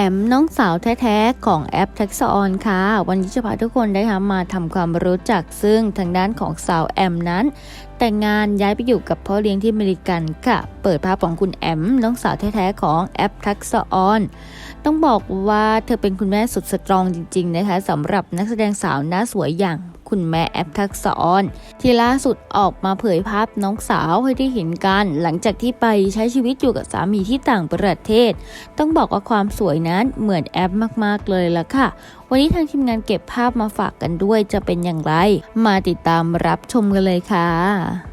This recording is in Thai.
แอมน้องสาวแท้ๆ ของแอปแท็กซออนค่ะ วันนี้จะพาทุกคนได้ค่ะมาทำความรู้จักซึ่งทางด้านของสาวแอมนั้น แต่งงานย้ายไปอยู่กับพ่อเลี้ยงที่อเมริกันค่ะ เปิดภาพของคุณแอมน้องสาวแท้ๆ ของแอปแท็กซออนต้องบอกว่าเธอเป็นคุณแม่สุดสตรองจริง ๆ นะคะสำหรับนักแสดงสาวหน้าสวยอย่าง คุณแม่แอปทักษะออนที่ล่าสุดออกมาเผยภาพน้องสาวให้ได้เห็นกัน หลังจากที่ไปใช้ชีวิตอยู่กับสามีที่ต่างประเทศ ต้องบอกว่าความสวยนั้นเหมือนแอปมากๆเลยล่ะค่ะ วันนี้ทางทีมงานเก็บภาพมาฝากกันด้วยจะเป็นอย่างไร มาติดตามรับชมกันเลยค่ะ